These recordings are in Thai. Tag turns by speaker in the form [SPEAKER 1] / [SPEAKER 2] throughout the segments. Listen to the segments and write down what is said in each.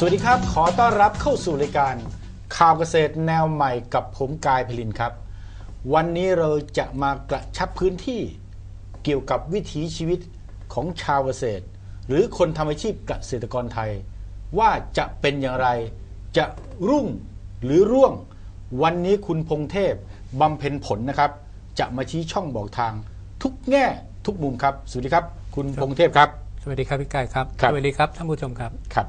[SPEAKER 1] สวัสดีครับ ขอต้อนรับเข้าสู่รายการ ข่าวเกษตรแนวใหม่กับผมกายพลินครับ วันนี้เราจะมากระชับพื้นที่เกี่ยวกับวิถีชีวิตของชาวเกษตร หรือคนทำอาชีพเกษตรกรไทย ว่าจะเป็นอย่างไรจะรุ่งหรือร่วง วันนี้คุณพงเทพบำเพ็ญผลนะครับ จะมาชี้ช่องบอกทาง ทุกแง่ทุกมุมครับ สวัสดีครับ คุณพงเทพครับ
[SPEAKER 2] สวัสดีครับพี่กายครับ
[SPEAKER 1] ครับ
[SPEAKER 2] สวัสดีครับท่านผู้ชมครับ
[SPEAKER 1] ครับ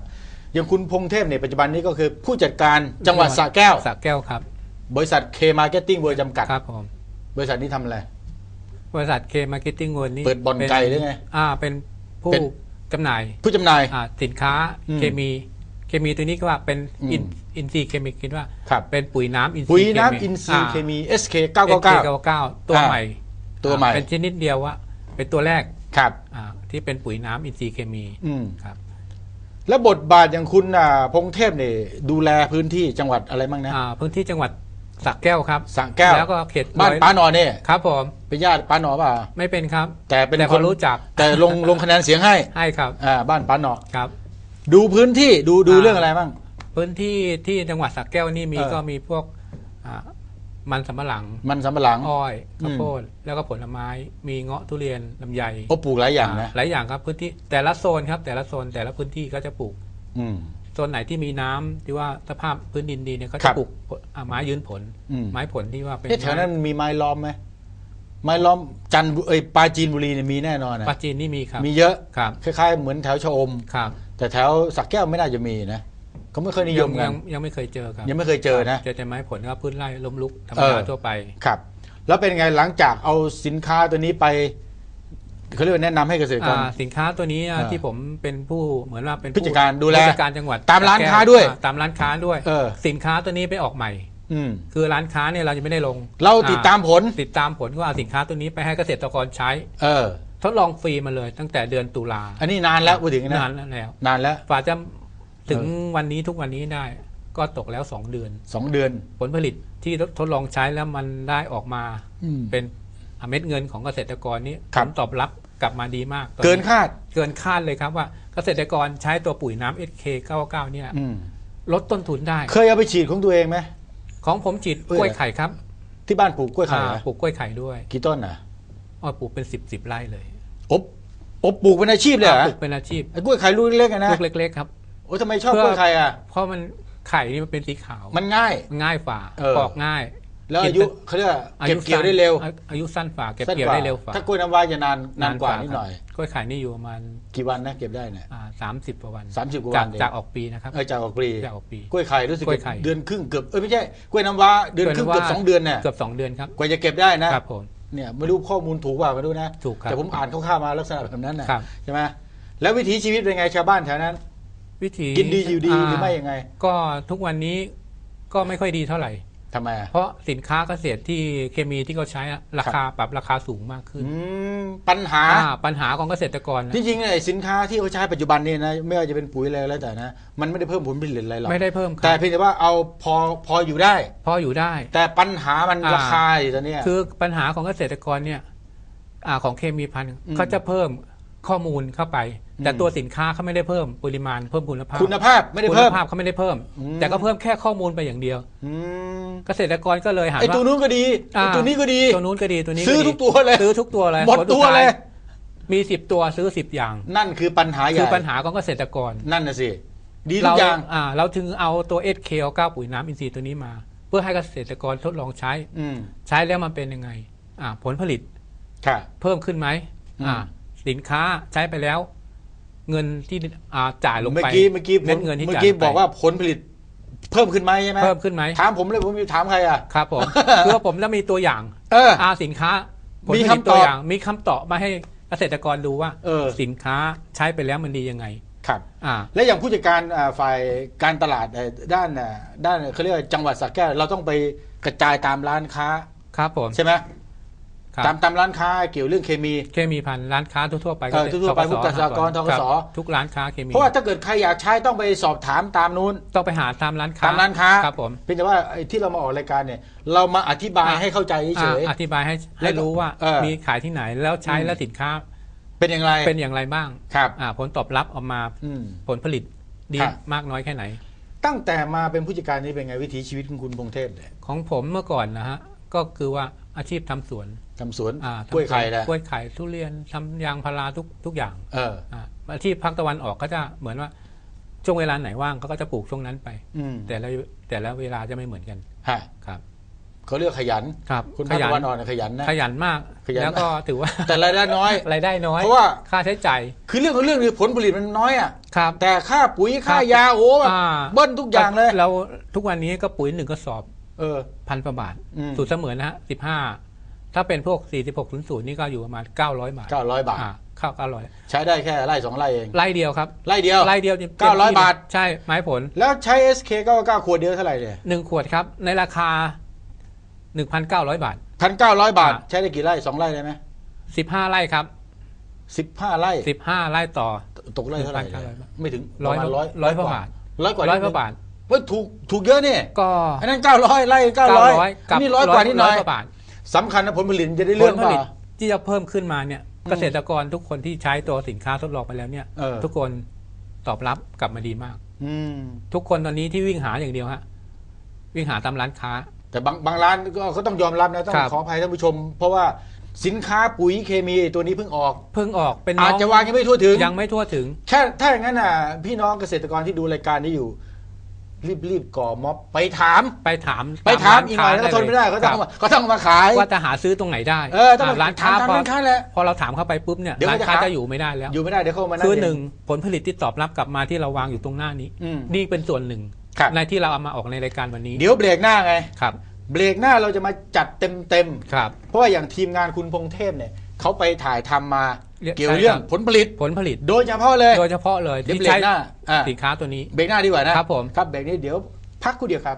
[SPEAKER 1] อย่างคุณพงเทพเนี่ยปัจจุบันนี้ก็คือผู้จัดการจังหวัดสระแก้ว
[SPEAKER 2] สระแก้วครับ
[SPEAKER 1] บริษัทเคมาร์เก็ตติ้งเวิร์จำกัด
[SPEAKER 2] ครับผม
[SPEAKER 1] บริษัทนี้ทำอะไร
[SPEAKER 2] บริษัทเคมาร์เก็ตติ้งเวิร์นี่
[SPEAKER 1] เปิดบ่อนไก่หรือไง
[SPEAKER 2] อ่า เป็นผู้
[SPEAKER 1] เป็น
[SPEAKER 2] จำหน่าย
[SPEAKER 1] ผู้จำหน่าย
[SPEAKER 2] อ่าสินค้า
[SPEAKER 1] อืม
[SPEAKER 2] เคมี เคมีตัวนี้ก็ว่าเป็น
[SPEAKER 1] อืม
[SPEAKER 2] อินอินทรีย์เคมีคิดว่า
[SPEAKER 1] ครับ
[SPEAKER 2] เป็นปุ๋ยน้ำอินทรีย์
[SPEAKER 1] ปุ๋ย
[SPEAKER 2] เคมี
[SPEAKER 1] น้ำอินทรีย์เคมี SK 999
[SPEAKER 2] 999ตัว
[SPEAKER 1] อ่า
[SPEAKER 2] ใหม่
[SPEAKER 1] ตัวใหม่
[SPEAKER 2] อ่าเป็นชนิดเดียวว่าเป็นตัวแรก
[SPEAKER 1] ครับ
[SPEAKER 2] อ่าที่เป็นปุ๋ยน้ำอินทรีย์เคมี
[SPEAKER 1] อืม
[SPEAKER 2] ครับ
[SPEAKER 1] แล้วบทบาทอย่างคุณอ่าพงเทพเนี่ยดูแลพื้นที่จังหวัดอะไรบ้างนะ
[SPEAKER 2] อ่าพื้นที่จังหวัดสระแก้วครับ
[SPEAKER 1] สระแก้ว
[SPEAKER 2] แล้วก็เขต
[SPEAKER 1] บ้าน
[SPEAKER 2] ร้อย
[SPEAKER 1] ป้าหนอเนี่ย
[SPEAKER 2] ครับผม
[SPEAKER 1] เป็นญาติป้าหนอเปล่า
[SPEAKER 2] ไม่เป็นครับ
[SPEAKER 1] แต่เป็น
[SPEAKER 2] แต่
[SPEAKER 1] ค
[SPEAKER 2] เขา
[SPEAKER 1] น
[SPEAKER 2] รู้จัก
[SPEAKER 1] แต่ลงลงคะแนนเสียงให้
[SPEAKER 2] ให้ครับ
[SPEAKER 1] อ่าบ้านป้าหนอ
[SPEAKER 2] ครับ
[SPEAKER 1] ดูพื้นที่ดูดู
[SPEAKER 2] อ่า
[SPEAKER 1] เรื่องอะไรบ้าง
[SPEAKER 2] พื้นที่ที่จังหวัดสระแก้วนี่มี
[SPEAKER 1] เออ
[SPEAKER 2] ก็มีพวกอ่า มันสำปะหลัง
[SPEAKER 1] มันสำปะหลัง
[SPEAKER 2] อ้อยข้าว
[SPEAKER 1] อืม
[SPEAKER 2] โพดแล้วก็ผลไม้มีเงาะทุเรียนลำไย
[SPEAKER 1] โอ้ปลูกหลายอย่างนะ
[SPEAKER 2] หลายอย่างครับพื้นที่แต่ละโซนครับ แต่ละโซนแต่ละพื้นที่ก็จะปลูก
[SPEAKER 1] อืม
[SPEAKER 2] โซนไหนที่มีน้ำที่ว่าสภาพพื้นดินดีเนี่ยเขา
[SPEAKER 1] ครั
[SPEAKER 2] จะ
[SPEAKER 1] บ
[SPEAKER 2] ปลูกอ่าไม้ยืนผล
[SPEAKER 1] อืม
[SPEAKER 2] ไม้ผลที่ว่าเป็น
[SPEAKER 1] เอ๊ะแถวนั้นมีไม้ล้อมไหมไม้ล้อมจันทบุเอ้ยปราจีนบุรีเนี่ยมีแน่นอนนะ
[SPEAKER 2] ปลาจีนนี่มีครับ
[SPEAKER 1] มีเยอะ
[SPEAKER 2] ครับ
[SPEAKER 1] คล้ายๆ เหมือนแถวชะอม
[SPEAKER 2] ครับ
[SPEAKER 1] แต่แถวสักแก้วไม่น่าจะมีนะ เขาไม่เคยนิยมกั
[SPEAKER 2] ยั
[SPEAKER 1] น
[SPEAKER 2] งยังไม่เคยเจอครับ
[SPEAKER 1] ยังไม่เคยเจอนะ
[SPEAKER 2] เจอแต่ไม้ผลก็พื้นไร่ล้มลุกธรรม
[SPEAKER 1] เอ
[SPEAKER 2] ดา
[SPEAKER 1] อ
[SPEAKER 2] ทั่วไป
[SPEAKER 1] ครับ แล้วเป็นไงหลังจากเอาสินค้าตัวนี้ไปเขาเรียกว่าแนะนำให้เกษตรกร
[SPEAKER 2] อ่าสินค้าตัวนี้อะ
[SPEAKER 1] อ่า
[SPEAKER 2] ที่ผมเป็นผู้เหมือนว่าเป็น
[SPEAKER 1] ผู้จัดการดูแล
[SPEAKER 2] ผู้จัดการจังหวัด
[SPEAKER 1] ตามร้าน
[SPEAKER 2] สะแก้
[SPEAKER 1] ค้าด้วย
[SPEAKER 2] อ่ตามร้านค้าด้วย
[SPEAKER 1] เออ
[SPEAKER 2] สินค้าตัวนี้ไปออกใหม่
[SPEAKER 1] อืม
[SPEAKER 2] คือร้านค้าเนี่ยเราจะไม่ได้ลง
[SPEAKER 1] เราติดตามผล
[SPEAKER 2] อ่ติดตามผลก็เอาสินค้าตัวนี้ไปให้เกษตรกรใช้
[SPEAKER 1] เออ
[SPEAKER 2] ทดลองฟรีมาเลยตั้งแต่เดือนตุลา
[SPEAKER 1] อันนี้นานแล้วพูดถึงนะ
[SPEAKER 2] นานแล้ว
[SPEAKER 1] นานแล้ว
[SPEAKER 2] ฝ่าจะ ถึง
[SPEAKER 1] เออ
[SPEAKER 2] วันนี้ทุกวันนี้ได้ก็ตกแล้วสองเดือน
[SPEAKER 1] สองเดือน
[SPEAKER 2] ผลผลิตที่ทดลองใช้แล้วมันได้ออกมา
[SPEAKER 1] อืม
[SPEAKER 2] เป็นเม็ดเงินของเกษตรกรนี้
[SPEAKER 1] ครั
[SPEAKER 2] ผ
[SPEAKER 1] บ
[SPEAKER 2] ลตอบรับกลับมาดีมากตอ
[SPEAKER 1] เกินคาด
[SPEAKER 2] เกินคาดเลยครับว่าเกษตรกรใช้ตัวปุ๋ยน้ำ SK 99 เนี่ย
[SPEAKER 1] อืม
[SPEAKER 2] ลดต้นทุนได้
[SPEAKER 1] เคยเอาไปฉีดของตัวเองไหม
[SPEAKER 2] ของผมฉีด
[SPEAKER 1] เอ้ย
[SPEAKER 2] กล้วยไข่ครับ
[SPEAKER 1] ที่บ้านปลูกกล้วยไข่
[SPEAKER 2] อ่า
[SPEAKER 1] เหรอ
[SPEAKER 2] ปลูกกล้วยไข่ด้วย
[SPEAKER 1] กี่ต้นอะ
[SPEAKER 2] อ้อยปลูกเป็นสิบสิบไร่เลย
[SPEAKER 1] อบอบปลูกเป็นอาชีพเลยเหรอ
[SPEAKER 2] ปลูกเป็นอาชีพ
[SPEAKER 1] ไอ้กล้วยไข่ลูกเล็กๆอะนะ
[SPEAKER 2] ลูกเล็กๆครับ
[SPEAKER 1] โอ้ทำไมชอบ
[SPEAKER 2] เพื่อ
[SPEAKER 1] กล้วยไข่อะ
[SPEAKER 2] เพราะมันไข่นี่มันเป็นสีขาว
[SPEAKER 1] มันง่าย
[SPEAKER 2] ง่ายฝ่า
[SPEAKER 1] เออ
[SPEAKER 2] ปอกง่าย
[SPEAKER 1] แล้วอายุเขาเรียกว่าเก็บเกี่ยวได้เร็ว
[SPEAKER 2] อาอายุสั้นฝ่าเก็บ
[SPEAKER 1] สั้น
[SPEAKER 2] เกี่ยว
[SPEAKER 1] กว่า
[SPEAKER 2] ได้เร็วฝ่า
[SPEAKER 1] ถ้ากล้วยน้ำว้าจะนานนานกว่า
[SPEAKER 2] ฝ่
[SPEAKER 1] นิดหน่อย
[SPEAKER 2] ครับกล้วยไข่นี่อยู่ประมาณ
[SPEAKER 1] กี่วันนะเก็บได้เนี่ย
[SPEAKER 2] สามสิบกว่าวัน
[SPEAKER 1] 30กว่า
[SPEAKER 2] จาก
[SPEAKER 1] วันเอง
[SPEAKER 2] จากออกปีนะครับ
[SPEAKER 1] เออจากออกปลี
[SPEAKER 2] จากออกปี
[SPEAKER 1] กล้วยไข่รู้สึก
[SPEAKER 2] กล้วยไข่
[SPEAKER 1] เดือนครึ่งเกือบเออไม่ใช่กล้วยน้ำว้าเดือนครึ่งเกือบสองเดือนเนี่ย
[SPEAKER 2] เกือบสองเดือนครับ
[SPEAKER 1] กว่าจะเก็บได้นะ ครับ
[SPEAKER 2] ผม
[SPEAKER 1] เนี่ยไม่รู้ข้อมูลถูกเปล่าไม่รู้นะ
[SPEAKER 2] ถูกครับ
[SPEAKER 1] แต่ผมอ่านคร่าวๆมาลักษณะแบบนั้นนะครับ ใช่ไหมแล้ววิถีชีวิตเป็นไงชาวบ้านแถวนั้น
[SPEAKER 2] วิธี
[SPEAKER 1] กินดีอยู่ดีหรือไม่ยังไง
[SPEAKER 2] ก็ทุกวันนี้ก็ไม่ค่อยดีเท่าไหร่
[SPEAKER 1] ทำไมอะ
[SPEAKER 2] เพราะสินค้าเกษตรที่เคมีที่เขาใช้อะราคาปรับราคาสูงมากขึ้น
[SPEAKER 1] อืมปัญหา
[SPEAKER 2] อ่าปัญหาของเกษตรกรนะ
[SPEAKER 1] จริงๆเนี่ยไอ้สินค้าที่เขาใช้ปัจจุบันเนี่ยนะไม่ว่าจะเป็นปุ๋ยอะไรแล้วแต่นะมันไม่ได้เพิ่มผลผลิตอะไรหรอก
[SPEAKER 2] ไม่ได้เพิ่มค
[SPEAKER 1] แต่
[SPEAKER 2] รับ
[SPEAKER 1] เพียงแต่ว่าเอาพอพออยู่ได้
[SPEAKER 2] พออยู่ได้
[SPEAKER 1] แต่ปัญหามัน
[SPEAKER 2] อ่า
[SPEAKER 1] ราคาอยู่ตอนเนี้ย
[SPEAKER 2] คือปัญหาของเกษตรกรเนี่ยอ่าของเคมีพันธุ์
[SPEAKER 1] อืม
[SPEAKER 2] เขาจะเพิ่ม ข้อมูลเข้าไป แต่
[SPEAKER 1] อืม
[SPEAKER 2] ตัวสินค้าเขาไม่ได้เพิ่มปริมาณเพิ่มคุณภาพ
[SPEAKER 1] คุณภาพไม่ได้
[SPEAKER 2] คุณ
[SPEAKER 1] เพิ่ม
[SPEAKER 2] ภาพเขาไม่ได้เพิ่ม
[SPEAKER 1] อืม
[SPEAKER 2] แต่ก็เพิ่มแค่ข้อมูลไปอย่างเดียว
[SPEAKER 1] อืม
[SPEAKER 2] เกษตรกรก็เลยหัน
[SPEAKER 1] ไอ้
[SPEAKER 2] ว่า
[SPEAKER 1] ตัวนู้นก็ดีไอ้
[SPEAKER 2] อ่า
[SPEAKER 1] ตัวนี้ก็ดี
[SPEAKER 2] ตัวนู้นก็ดีตัวนี้
[SPEAKER 1] ซื้อ
[SPEAKER 2] ดี
[SPEAKER 1] ทุกตัวเลย
[SPEAKER 2] ซื้อทุกตัวเลย
[SPEAKER 1] หมด
[SPEAKER 2] ผสุ
[SPEAKER 1] ตัว
[SPEAKER 2] ท้า
[SPEAKER 1] เลย
[SPEAKER 2] มีสิบตัวซื้อสิบอย่าง
[SPEAKER 1] นั่นคือปัญหาให
[SPEAKER 2] คือ
[SPEAKER 1] ญ่
[SPEAKER 2] ปัญหาของเกษตรกร
[SPEAKER 1] นั่นน่ะสิดีทุ
[SPEAKER 2] เรา
[SPEAKER 1] กอย่าง
[SPEAKER 2] อ่าเราถึงเอาตัว SK 9ปุ๋ยน้ำอินทรีย์ตัวนี้มา เพื่อให้เกษตรกรทดลองใช้
[SPEAKER 1] อืม
[SPEAKER 2] ใช้แล้วมันเป็นยังไง อ่า ผลผลิต
[SPEAKER 1] ค่ะ
[SPEAKER 2] เพิ่มขึ้นไหม
[SPEAKER 1] อืม
[SPEAKER 2] อ่า สินค้าใช้ไปแล้ว เงินที่อ่าจ่ายลง
[SPEAKER 1] เมื่อ
[SPEAKER 2] ไป
[SPEAKER 1] กี้เมื่อกี้
[SPEAKER 2] เม็ดเงินที่
[SPEAKER 1] เมื่อ
[SPEAKER 2] จ่าย
[SPEAKER 1] กี้
[SPEAKER 2] ลงไป
[SPEAKER 1] บอกว่าผลผลิตเพิ่มขึ้นไหมใช่ไหม
[SPEAKER 2] เพิ่มขึ้นไหม
[SPEAKER 1] ถามผมเลยผมจะถามใครอะ
[SPEAKER 2] ครับผมคือว่าผมแล้วมีตัวอย่าง
[SPEAKER 1] เออ
[SPEAKER 2] อาสินค้าผล
[SPEAKER 1] มี
[SPEAKER 2] ผลิต
[SPEAKER 1] คำตอบ
[SPEAKER 2] ตัวอย่าง มีคำตอบมาให้เกษตรกรดูว่า
[SPEAKER 1] เออ
[SPEAKER 2] สินค้าใช้ไปแล้วมันดียังไง
[SPEAKER 1] ครับ
[SPEAKER 2] อ่า
[SPEAKER 1] และอย่างผู้จัดการอ่าฝ่ายการตลาดเอ่อด้านอ่าด้านเขาเรียกว่าจังหวัดสระแก้วเราต้องไปกระจายตามร้านค้า
[SPEAKER 2] ครับผม
[SPEAKER 1] ใช่ไหม
[SPEAKER 2] ครับ
[SPEAKER 1] ตามตามร้านค้าเกี่ยวเรื่องเคมี
[SPEAKER 2] เคมีพันร้านค้าทั่วๆไป
[SPEAKER 1] เออทั่วๆไปพวกเกษตรกร
[SPEAKER 2] คบ
[SPEAKER 1] ทกส
[SPEAKER 2] ทุกร้านค้าเคมี
[SPEAKER 1] เพราะว่าถ้าเกิดใครอยากใช้ต้องไปสอบถามตามนู้น
[SPEAKER 2] ต้องไปหาตามร้านค้า
[SPEAKER 1] ตามร้านค้า
[SPEAKER 2] ครับผม
[SPEAKER 1] เพียงแต่ว่าไอ้ที่เรามาออกรายการเนี่ย เรามาอธิบาย
[SPEAKER 2] อะ
[SPEAKER 1] ให้เข้าใจเฉย
[SPEAKER 2] อ่าอธิบายให้
[SPEAKER 1] แล้
[SPEAKER 2] ให้
[SPEAKER 1] วก็
[SPEAKER 2] รู้ว่า
[SPEAKER 1] เออ
[SPEAKER 2] มีขายที่ไหนแล้วใช้
[SPEAKER 1] อืม
[SPEAKER 2] แล้วสินค้า
[SPEAKER 1] ๆเป็นอย่างไร
[SPEAKER 2] เป็นอย่างไรบ้าง
[SPEAKER 1] ครับ
[SPEAKER 2] อ่าผลตอบรับออกมา
[SPEAKER 1] อืม
[SPEAKER 2] ผลผลิตดี
[SPEAKER 1] ครับ
[SPEAKER 2] มากน้อยแค่ไหน
[SPEAKER 1] ตั้งแต่มาเป็นผู้จัดการนี่เป็นไงวิถีชีวิตของคุณพงเทพเนี่ย
[SPEAKER 2] ของผมเมื่อก่อนนะฮะก็คือว่าอาชีพทำสวน
[SPEAKER 1] ทำสวน
[SPEAKER 2] อ่าก
[SPEAKER 1] ล้วยไข่แหละ
[SPEAKER 2] กล้วยไข่ทุเรียนทำยางพาราทุกทุกอย่าง
[SPEAKER 1] เออ
[SPEAKER 2] อ่าอาชีพภาคตะวันออกก็จะเหมือนว่าช่วงเวลาไหนว่างเขาก็จะปลูกช่วงนั้นไป
[SPEAKER 1] อืม
[SPEAKER 2] แต่ละแต่ละเวลาจะไม่เหมือนกัน
[SPEAKER 1] ฮะ
[SPEAKER 2] ครับ
[SPEAKER 1] เขาเรียกขยัน
[SPEAKER 2] ครับ
[SPEAKER 1] คุณ
[SPEAKER 2] ข
[SPEAKER 1] ภาค
[SPEAKER 2] ยั
[SPEAKER 1] ตะวันอ่อนเนยขยันนะ
[SPEAKER 2] ขยันมาก
[SPEAKER 1] ขยัน
[SPEAKER 2] แล้วก็ถือว่า
[SPEAKER 1] แต่รายได้น้อย
[SPEAKER 2] รายได้น้อย
[SPEAKER 1] เพราะว่า
[SPEAKER 2] ค่าใช้จ่าย
[SPEAKER 1] คือเรื่องของเรื่องคือผลผลิตมันน้อยอะ
[SPEAKER 2] ครับ
[SPEAKER 1] แต่ค่าปุ๋ยค่า
[SPEAKER 2] ครับ
[SPEAKER 1] ยาโอ้แบบ
[SPEAKER 2] อ่า
[SPEAKER 1] เบิ้ลทุกอย่างเลย
[SPEAKER 2] เราทุกวันนี้ก็ปุ๋ยหนึ่งกระสอบ
[SPEAKER 1] เออ
[SPEAKER 2] พันกว่าบาท
[SPEAKER 1] อืม
[SPEAKER 2] สูตรเสมือนนะฮะสิบห้า ถ้าเป็นพวกสี่สิบหกศูนย์ศูนย์นี่ก็อยู่ประมาณเก้าร้อยบาท
[SPEAKER 1] เก้าร้อยบาท
[SPEAKER 2] อ่าข้าวเก้าร้อย
[SPEAKER 1] ใช้ได้แค่ไร่สองไร่เอง
[SPEAKER 2] ไร่เดียวครับ
[SPEAKER 1] ไร่เดียว
[SPEAKER 2] ไร่เดียวต็ม
[SPEAKER 1] เก้าร้อย
[SPEAKER 2] ต็มที่
[SPEAKER 1] บาท
[SPEAKER 2] ใช่ไม้ผล
[SPEAKER 1] แล้วใช้ SK 99ขวดเดียวเท่าไหร่เนี่ย
[SPEAKER 2] หนึ่งขวดครับ ในราคาหนึ่งพันเก้าร้อยบาท
[SPEAKER 1] พันเก้าร้อยบาท
[SPEAKER 2] อ่า
[SPEAKER 1] ใช้ได้กี่ไร่สองไร่ได้ไหม
[SPEAKER 2] สิบห้าไร่ครับ
[SPEAKER 1] สิบห้าไร่
[SPEAKER 2] สิบห้าไร่ต่อ
[SPEAKER 1] ตกไร่เท่าไหร่เนี่ย
[SPEAKER 2] 1,900บาท
[SPEAKER 1] ไม่ถึง
[SPEAKER 2] ร้อย
[SPEAKER 1] ประมาณร้อย
[SPEAKER 2] ร้อยกว่าบาท
[SPEAKER 1] ร้อยกว่า
[SPEAKER 2] ร้อยกว่าบาท
[SPEAKER 1] เฮ้ยถูกถูกเยอะนี่
[SPEAKER 2] ก็
[SPEAKER 1] อันนั้นเก้าร้อยไร่เก้าร้อย
[SPEAKER 2] กับ
[SPEAKER 1] นี่ร้อยกว่านิดหน่อย
[SPEAKER 2] กว่าบาท
[SPEAKER 1] สำคัญนะผลผลิตจะได้
[SPEAKER 2] ผ
[SPEAKER 1] เรื่อ
[SPEAKER 2] ล
[SPEAKER 1] ง
[SPEAKER 2] ผ
[SPEAKER 1] เป
[SPEAKER 2] ลิต
[SPEAKER 1] ล่า
[SPEAKER 2] ที่จะเพิ่มขึ้นมาเนี่ย
[SPEAKER 1] อืม
[SPEAKER 2] เกษตรกรทุกคนที่ใช้ตัวสินค้าทดลองไปแล้วเนี่ย
[SPEAKER 1] เออ
[SPEAKER 2] ทุกคนตอบรับกลับมาดีมาก
[SPEAKER 1] อืม
[SPEAKER 2] ทุกคนตอนนี้ที่วิ่งหาอย่างเดียวฮะวิ่งหาตามร้านค้า
[SPEAKER 1] แต่บางบางร้านก็ก็ต้องยอมรับนะต้อง
[SPEAKER 2] ครับ
[SPEAKER 1] ขออภัยท่านผู้ชม เพราะว่าสินค้าปุ๋ยเคมีตัวนี้เพิ่งออก
[SPEAKER 2] เพิ่งออกเป็นน้
[SPEAKER 1] อาจจะวางยังไม่ทั่วถึง
[SPEAKER 2] ยังไม่ทั่วถึง
[SPEAKER 1] แค่ถ้าอย่างนั้นน่ะพี่น้องเกษตรกรที่ดูรายการนี้อยู่ รีบรีบก่อม็อบไปถาม
[SPEAKER 2] ไปถาม
[SPEAKER 1] ไปถาม
[SPEAKER 2] ร้
[SPEAKER 1] อีกหน่อยแล้วก็ทนไม่ได้เขาต้อง
[SPEAKER 2] ครับ
[SPEAKER 1] มาเขาต้องมาขาย
[SPEAKER 2] ว่าจะหาซื้อตรงไหนได้
[SPEAKER 1] เออต้อง
[SPEAKER 2] อ่า
[SPEAKER 1] มา
[SPEAKER 2] ร้านค้า
[SPEAKER 1] ถาม
[SPEAKER 2] พอ
[SPEAKER 1] ร้านค้าแหละ
[SPEAKER 2] พอเราถามเข้าไปปุ๊บเนี่ย
[SPEAKER 1] เดี๋ยว
[SPEAKER 2] ร้า
[SPEAKER 1] มัน
[SPEAKER 2] น
[SPEAKER 1] จะ
[SPEAKER 2] ค้า
[SPEAKER 1] หา
[SPEAKER 2] จะอยู่ไม่ได้แล้ว
[SPEAKER 1] อยู่ไม่ได้เดี๋ยวเขามานั่ง
[SPEAKER 2] คือ
[SPEAKER 1] เรีย
[SPEAKER 2] หนึ่งผลผลิตที่ตอบรับกลับมาที่เราวางอยู่ตรงหน้านี้
[SPEAKER 1] อืม
[SPEAKER 2] นี่เป็นส่วนหนึ่ง
[SPEAKER 1] ครับ
[SPEAKER 2] ในที่เราเอามาออกในรายการวันนี้
[SPEAKER 1] เดี๋ยวเบรกหน้าไง
[SPEAKER 2] ครับ
[SPEAKER 1] เบรกหน้าเราจะมาจัดเต็มเต็มๆ
[SPEAKER 2] ครับ
[SPEAKER 1] เพราะว่าอย่างทีมงานคุณพงเทพเนี่ยเขาไปถ่ายทำมา
[SPEAKER 2] เรียก
[SPEAKER 1] เกี่ยว
[SPEAKER 2] ใช่
[SPEAKER 1] เรื่อง
[SPEAKER 2] ครับ
[SPEAKER 1] ผลผลิต
[SPEAKER 2] ผลผลิต
[SPEAKER 1] โดยเฉพาะเลย
[SPEAKER 2] โดยเฉพาะเลย
[SPEAKER 1] เดี๋ยว
[SPEAKER 2] ที่
[SPEAKER 1] เบรก
[SPEAKER 2] ใช้
[SPEAKER 1] หน้าอ่า
[SPEAKER 2] สินค้าตัวนี้
[SPEAKER 1] เบรกหน้าดีกว่านะครับ
[SPEAKER 2] ผม
[SPEAKER 1] ครับเบรกนี้เดี๋ยวพักครู่เดียวครับ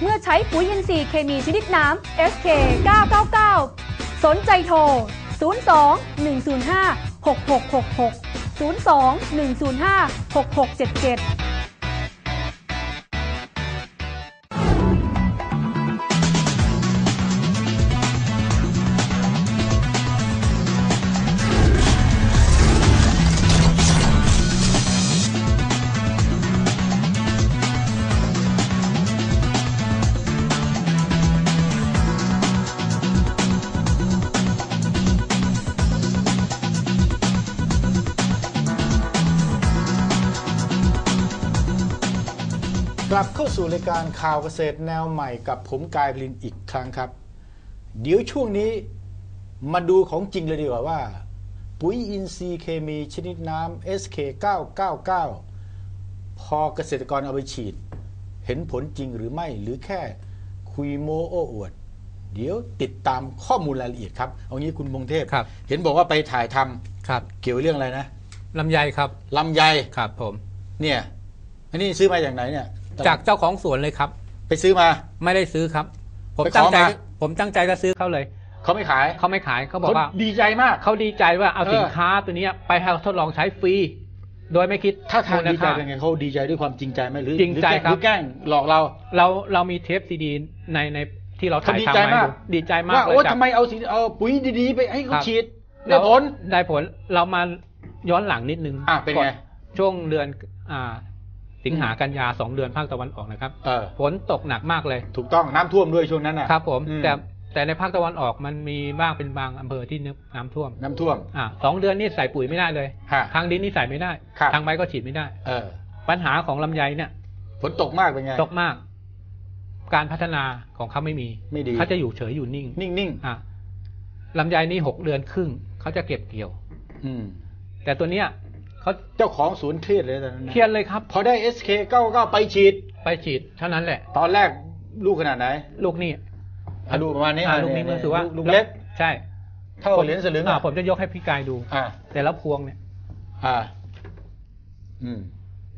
[SPEAKER 3] เมื่อใช้ปุ๋ยอินทรีย์เคมีชนิดน้ำ SK 999 สนใจโทร 02 105 6666 02 105 6677
[SPEAKER 1] กลับเข้าสู่รายการข่าวเกษตรแนวใหม่กับผมกายพลินอีกครั้งครับ เดี๋ยวช่วงนี้มาดูของจริงเลยดีกว่าว่า ปุ๋ยอินทรีย์เคมีชนิดน้ำ SK 999 พอเกษตรกรเอาไปฉีด เห็นผลจริงหรือไม่หรือแค่คุยโมโอ้อวด เดี๋ยวติดตามข้อมูลรายละเอียดครับ เอางี้คุณพงเทพ
[SPEAKER 2] ครับ
[SPEAKER 1] เห็นบอกว่าไปถ่ายทำ
[SPEAKER 2] ครับ
[SPEAKER 1] เกี่ยวเรื่องอะไรนะ
[SPEAKER 2] ลำไยครับ
[SPEAKER 1] ลำไย
[SPEAKER 2] ครับผม
[SPEAKER 1] เนี่ยอันนี้ซื้อมาจากไหนเนี่ย
[SPEAKER 2] จากเจ้าของสวนเลยครับ
[SPEAKER 1] ไปซื้อมา
[SPEAKER 2] ไม่ได้ซื้อครับ ผม
[SPEAKER 1] ไปขอ
[SPEAKER 2] ตั้งใจ
[SPEAKER 1] มา
[SPEAKER 2] ผมตั้งใจจะซื้อเขาเลย
[SPEAKER 1] เขาไม่ขาย
[SPEAKER 2] เขาไม่ขายเขาบอกว่า
[SPEAKER 1] ดีใจมาก
[SPEAKER 2] เขาดีใจว่าเอา
[SPEAKER 1] เออ
[SPEAKER 2] สินค้าตัวเนี้ยไปให้เขาทดลองใช้ฟรี โดยไม่คิด
[SPEAKER 1] ถ้าทาง
[SPEAKER 2] มูล
[SPEAKER 1] ดีใจ
[SPEAKER 2] ค่า
[SPEAKER 1] เป็นไงเขาดีใจด้วยความจริงใจไหมหรือ
[SPEAKER 2] จริงใจ
[SPEAKER 1] หอแกล้
[SPEAKER 2] ครับ
[SPEAKER 1] หรือแกล้งหลอกเรา
[SPEAKER 2] เราเรามีเทปซีดีในในที่เราถ่าย
[SPEAKER 1] เขาดี
[SPEAKER 2] ทำ
[SPEAKER 1] ใจ
[SPEAKER 2] ไว้
[SPEAKER 1] มาก
[SPEAKER 2] ดูดีใจมาก
[SPEAKER 1] ว่า
[SPEAKER 2] เลย
[SPEAKER 1] โอ้
[SPEAKER 2] จาก
[SPEAKER 1] ทำไมเอาสิเอาปุ๋ยดีๆ ไปให้เขา
[SPEAKER 2] ครับ
[SPEAKER 1] ฉีดได้
[SPEAKER 2] เรา
[SPEAKER 1] ผล
[SPEAKER 2] ได้ผลเรามาย้อนหลังนิดนึง
[SPEAKER 1] อะเป็นไง
[SPEAKER 2] ก่ช่วงเดือนอ่า สิงหากันยาสองเดือนภาคตะวันออกนะครับ
[SPEAKER 1] เออ
[SPEAKER 2] ฝนตกหนักมากเลย
[SPEAKER 1] ถูกต้องน้ำท่วมด้วยช่วงนั้นน่ะ
[SPEAKER 2] ครับผม
[SPEAKER 1] อื
[SPEAKER 2] แต่แต่ในภาคตะวันออกมันมีบ้างเป็นบางอำเภอที่น้ำท่วม
[SPEAKER 1] น้ำท่วม
[SPEAKER 2] อ่าสองเดือนนี่ใส่ปุ๋ยไม่ได้เลย
[SPEAKER 1] ฮะ
[SPEAKER 2] ทางดินนี่ใส่ไม่ได้
[SPEAKER 1] ครับ
[SPEAKER 2] ทางใบก็ฉีดไม่ได้
[SPEAKER 1] เออ
[SPEAKER 2] ปัญหาของลำไยเนี่ย
[SPEAKER 1] ฝนตกมากเป็นไง
[SPEAKER 2] ตกมาก การพัฒนาของเขาไม่มี
[SPEAKER 1] ไม่ดี
[SPEAKER 2] เขาจะอยู่เฉยอยู่นิ่ง
[SPEAKER 1] นิ่ง
[SPEAKER 2] อะลำไยนี่หกเดือนครึ่งเขาจะเก็บเกี่ยว
[SPEAKER 1] ๆอืม
[SPEAKER 2] แต่ตัวเนี้ย เขา
[SPEAKER 1] เจ้าของศูนย์เครียดเลยตอนนั้นนะ
[SPEAKER 2] เครียดเลยครับ
[SPEAKER 1] พอได้ SK 99ไปฉีด
[SPEAKER 2] ไปฉีดเท่านั้นแหละ
[SPEAKER 1] ตอนแรกลูกขนาดไหน
[SPEAKER 2] ลูกนี่
[SPEAKER 1] อะดูประมาณนี้
[SPEAKER 2] อะ
[SPEAKER 1] อะ
[SPEAKER 2] ลูกนี้
[SPEAKER 1] เย
[SPEAKER 2] รู้สึกว่า
[SPEAKER 1] ลูกเล็ก
[SPEAKER 2] ใช่
[SPEAKER 1] เท่าเหรียญสลึง
[SPEAKER 2] อะ
[SPEAKER 1] อะ
[SPEAKER 2] ผมจะยกให้พี่กายดู
[SPEAKER 1] อ่า
[SPEAKER 2] แต่ละพวงเนี่ย
[SPEAKER 1] อ่า อืม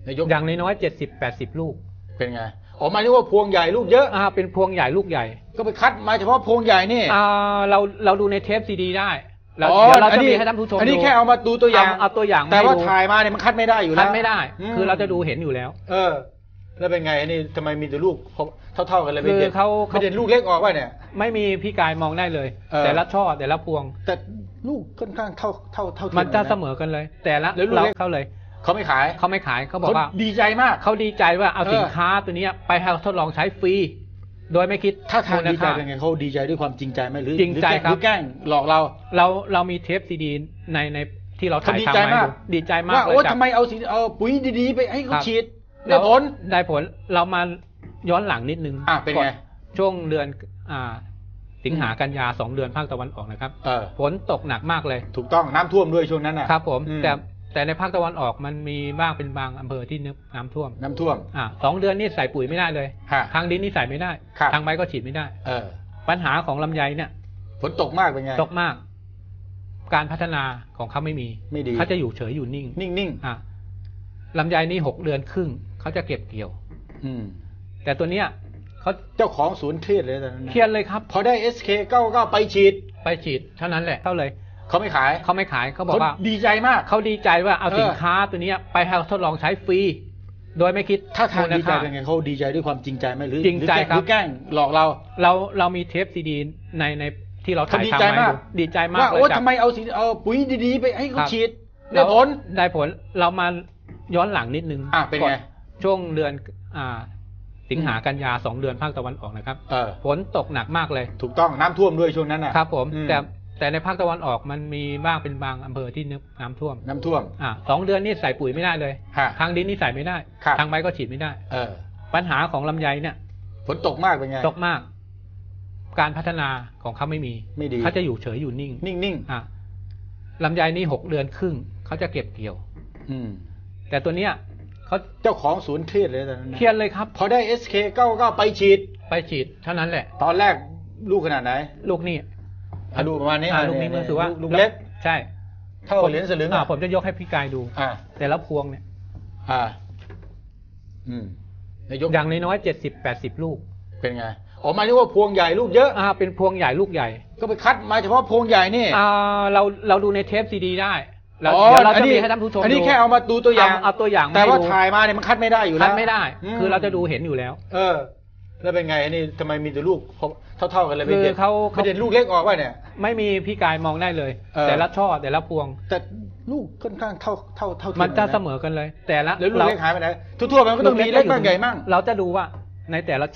[SPEAKER 1] นายก
[SPEAKER 2] อย่างน้อยๆเจ็ดสิบแปดสิบลูก
[SPEAKER 1] เป็นไงออกมาที่ว่าพวงใหญ่ลูกเยอะ
[SPEAKER 2] อ่าเป็นพวงใหญ่ลูกใหญ่
[SPEAKER 1] ก็ไปคัดมาเฉพาะพวงใหญ่นี่
[SPEAKER 2] อ่าเราเราดูในเทปซีดีได้ แล้ว
[SPEAKER 1] อ๋อ
[SPEAKER 2] เดี๋ยวเรา
[SPEAKER 1] อัน
[SPEAKER 2] จะ
[SPEAKER 1] นี้
[SPEAKER 2] มีให้ท่านผู้ชม
[SPEAKER 1] อันนี้
[SPEAKER 2] ดู
[SPEAKER 1] แค่เอามาดูตัวอย่าง
[SPEAKER 2] เเอาตัวอย่าง
[SPEAKER 1] แต่ว่า
[SPEAKER 2] ให้ดู
[SPEAKER 1] ถ่ายมาเนี่ยมันคัดไม่ได้อยู่แล้
[SPEAKER 2] คั
[SPEAKER 1] ว
[SPEAKER 2] ดไม่ได้
[SPEAKER 1] ม
[SPEAKER 2] คือเราจะดูเห็นอยู่แล้ว
[SPEAKER 1] เออ แล้วเป็นไงอันนี้ทำไมมีแต่ลูกเท่าๆกันเลย
[SPEAKER 2] คือ
[SPEAKER 1] ไม่เด็ด
[SPEAKER 2] เขา
[SPEAKER 1] ไม่เด็ดลูกเล็กออกป่ะเนี่ย
[SPEAKER 2] ไม่มีพี่กายมองได้เลย
[SPEAKER 1] เออ
[SPEAKER 2] แต่ละช่อแต่ละพวง
[SPEAKER 1] แต่ลูกค่อนข้างเท่าเท่าเท่า
[SPEAKER 2] มันจะ
[SPEAKER 1] ทีย
[SPEAKER 2] เสมอกันเลย แต่ละ
[SPEAKER 1] แล้วลูก
[SPEAKER 2] เรา
[SPEAKER 1] เล็ก
[SPEAKER 2] เขาเลย
[SPEAKER 1] เขาไม่ขาย
[SPEAKER 2] เขาไม่ขายเขาบอกว่า
[SPEAKER 1] ดีใจมาก
[SPEAKER 2] เขาดีใจว่าเอา
[SPEAKER 1] เออ
[SPEAKER 2] สินค้าตัวเนี้ยไปให้เขาทดลองใช้ฟรี โดยไม่คิด
[SPEAKER 1] ถ้าทาง
[SPEAKER 2] มูล
[SPEAKER 1] ดีใจ
[SPEAKER 2] ค่า
[SPEAKER 1] เป็นไงเขาดีใจด้วยความจริงใจไหมหรือ
[SPEAKER 2] จริงใจ
[SPEAKER 1] หอแกล้
[SPEAKER 2] ครับ
[SPEAKER 1] หรือแกล้งหลอกเรา
[SPEAKER 2] เราเรามีเทปซีดีในในที่เราถ่าย
[SPEAKER 1] เขาดี
[SPEAKER 2] ทำ
[SPEAKER 1] ใจ
[SPEAKER 2] ไว้
[SPEAKER 1] มาก
[SPEAKER 2] ดูดีใจมาก
[SPEAKER 1] ว่า
[SPEAKER 2] เลย
[SPEAKER 1] โอ้
[SPEAKER 2] จาก
[SPEAKER 1] ทำไมเอาสินเอาปุ๋ยดีๆ ไปให้เขา
[SPEAKER 2] ครับ
[SPEAKER 1] ฉีดได้ผล
[SPEAKER 2] ได้ผลเรามาย้อนหลังนิดนึง
[SPEAKER 1] อะเป็นไง
[SPEAKER 2] ก่ช่วงเดือนอ่าสิงหากันยาสองเดือนภาคตะวันออกนะครับ
[SPEAKER 1] เออ
[SPEAKER 2] ฝนตกหนักมากเลย
[SPEAKER 1] ถูกต้องน้ำท่วมด้วยช่วงนั้นน่ะ
[SPEAKER 2] ครับผม
[SPEAKER 1] อื
[SPEAKER 2] แต่ แต่ในภาคตะวันออกมันมีบ้างเป็นบางอำเภอที่น้ำท่วม
[SPEAKER 1] น้ำท่วม
[SPEAKER 2] อ่าสองเดือนนี่ใส่ปุ๋ยไม่ได้เลย
[SPEAKER 1] ฮะ
[SPEAKER 2] ทางดินนี่ใส่ไม่ได้
[SPEAKER 1] ครับ
[SPEAKER 2] ทางใบก็ฉีดไม่ได้
[SPEAKER 1] เออ
[SPEAKER 2] ปัญหาของลำไยเนี่ย
[SPEAKER 1] ฝนตกมากเป็นไง
[SPEAKER 2] ตกมาก การพัฒนาของเขาไม่มี
[SPEAKER 1] ไม่ดี
[SPEAKER 2] เขาจะอยู่เฉยอยู่นิ่ง
[SPEAKER 1] นิ่ง
[SPEAKER 2] อะลำไยนี่หกเดือนครึ่งเขาจะเก็บเกี่ยว
[SPEAKER 1] ๆอืม
[SPEAKER 2] แต่ตัวเนี้ยเขา
[SPEAKER 1] เจ้าของศูนย์เครียดเลยตอนนั้นนะ
[SPEAKER 2] เครียดเลยครับ
[SPEAKER 1] พอได้ SK 99ไปฉีด
[SPEAKER 2] ไปฉีดเท่านั้นแหละเท่าเลย
[SPEAKER 1] เขาไม่ขาย
[SPEAKER 2] เขาไม่ขายเขาบอกว่า
[SPEAKER 1] เขดีใจมาก
[SPEAKER 2] เขาดีใจว่าเอา
[SPEAKER 1] เออ
[SPEAKER 2] สินค้าตัวเนี้ยไปให้เขาทดลองใช้ฟรี โดยไม่คิด
[SPEAKER 1] ถ้าทาง
[SPEAKER 2] มูล
[SPEAKER 1] ดีใจ
[SPEAKER 2] ค่า
[SPEAKER 1] เป็นไงเขาดีใจด้วยความจริงใจไหมหรือ
[SPEAKER 2] จริงใจ
[SPEAKER 1] หอแกล้
[SPEAKER 2] ครับ
[SPEAKER 1] หรือแกล้งหลอกเรา
[SPEAKER 2] เราเรามีเทปซีดีในในที่เราถ่าย
[SPEAKER 1] เขาดี
[SPEAKER 2] ทำ
[SPEAKER 1] ใจ
[SPEAKER 2] ไว้
[SPEAKER 1] มาก
[SPEAKER 2] ดูดีใจมาก
[SPEAKER 1] ว่า
[SPEAKER 2] เล
[SPEAKER 1] โอ้
[SPEAKER 2] ยจาก
[SPEAKER 1] ทำไมเอาสินเอาปุ๋ยดีๆไปให้เขา
[SPEAKER 2] ครับ
[SPEAKER 1] ฉีดได้ผล
[SPEAKER 2] ได้ผลเรามาย้อนหลังนิดนึง
[SPEAKER 1] อะเป็นไง
[SPEAKER 2] ก่ช่วงเดือนอ่าสิงหากันยาสองเดือนภาคตะวันออกนะครับ
[SPEAKER 1] เออ
[SPEAKER 2] ฝนตกหนักมากเลย
[SPEAKER 1] ถูกต้องน้ำท่วมด้วยช่วงนั้นน่ะ
[SPEAKER 2] ครับผม
[SPEAKER 1] อื
[SPEAKER 2] แต่ แต่ในภาคตะวันออกมันมีบ้างเป็นบางอำเภอที่น้ำท่วม
[SPEAKER 1] น้ำท่วม
[SPEAKER 2] อ่าสองเดือนนี่ใส่ปุ๋ยไม่ได้เลย
[SPEAKER 1] ฮะ
[SPEAKER 2] ทางดินนี่ใส่ไม่ได้
[SPEAKER 1] ครับ
[SPEAKER 2] ทางใบก็ฉีดไม่ได้
[SPEAKER 1] เออ
[SPEAKER 2] ปัญหาของลำไยเนี่ย
[SPEAKER 1] ฝนตกมากเป็นไง
[SPEAKER 2] ตกมาก การพัฒนาของเขาไม่มี
[SPEAKER 1] ไม่ดี
[SPEAKER 2] เขาจะอยู่เฉยอยู่นิ่ง
[SPEAKER 1] นิ่ง
[SPEAKER 2] อะลำไยนี่หกเดือนครึ่งเขาจะเก็บเกี่ยว
[SPEAKER 1] ๆอืม
[SPEAKER 2] แต่ตัวเนี้ยเขา
[SPEAKER 1] เจ้าของศูนย์เครียดเลยตอนนั้นนะ
[SPEAKER 2] เครียดเลยครับ
[SPEAKER 1] พอได้ SK 99ไปฉีด
[SPEAKER 2] ไปฉีด เท่านั้นแหละ
[SPEAKER 1] ตอนแรกลูกขนาดไหน
[SPEAKER 2] ลูกนี่
[SPEAKER 1] อะดูประมาณนี้
[SPEAKER 2] อ่า
[SPEAKER 1] อะ
[SPEAKER 2] ลูกนี้
[SPEAKER 1] เย
[SPEAKER 2] รู้สึกว่า
[SPEAKER 1] ลูกเล็ก
[SPEAKER 2] ใช่
[SPEAKER 1] เท่าเหรียญสลึง
[SPEAKER 2] อ่า
[SPEAKER 1] อะ
[SPEAKER 2] ผมจะยกให้พี่กายดู
[SPEAKER 1] อ่า
[SPEAKER 2] แต่ละพวงเนี่ย
[SPEAKER 1] อ่าอืมนายก
[SPEAKER 2] อย่างน้อยๆเจ็ดสิบแปดสิบลูก
[SPEAKER 1] เป็นไงออกมาที่ว่าพวงใหญ่ลูกเยอะ
[SPEAKER 2] อ่า เป็นพวงใหญ่ลูกใหญ่
[SPEAKER 1] ก็ไปคัดมาเฉพาะพวงใหญ่นี่
[SPEAKER 2] อ่า เรา เราดูในเทปซีดีได้แล้ว
[SPEAKER 1] อ๋อ
[SPEAKER 2] เดี๋ยวเรา
[SPEAKER 1] อัน
[SPEAKER 2] จะ
[SPEAKER 1] นี้
[SPEAKER 2] มีให้ท่านผู้ชม
[SPEAKER 1] อันนี้
[SPEAKER 2] ดู
[SPEAKER 1] แค่เอามาดูตัวอย่าง
[SPEAKER 2] เอาเอาตัวอย่าง
[SPEAKER 1] แต่ว่า
[SPEAKER 2] ให้ดู
[SPEAKER 1] ถ่ายมาเนี่ยมันคัดไม่ได้อยู่แล้ว
[SPEAKER 2] คัดไม่ได้
[SPEAKER 1] ม
[SPEAKER 2] คือเราจะดูเห็นอยู่แล้ว
[SPEAKER 1] เออ แล้วเป็นไงอันนี้ทำไมมีแต่ลูกเท่าๆกันเลย
[SPEAKER 2] คือ
[SPEAKER 1] ไม่เด็ด
[SPEAKER 2] เขาเขา
[SPEAKER 1] ไม่เด็ดลูกเล็กออกป่ะเนี่ย
[SPEAKER 2] ไม่มีพี่กายมองได้เลย
[SPEAKER 1] เออ
[SPEAKER 2] แต่ละช่อแต่ละพวง
[SPEAKER 1] แต่ลูกค่อนข้างเท่าเท่าเท่าที
[SPEAKER 2] มันจะ
[SPEAKER 1] กั
[SPEAKER 2] เสมอกันเลย แต่ละ
[SPEAKER 1] แล้วลูก
[SPEAKER 2] รา
[SPEAKER 1] เล็กหายไปไหนทั่วๆไปมันก็ต้องมีเล็กบ้างใหญ่บ้าง
[SPEAKER 2] เราจะดูว่าในแต่ละ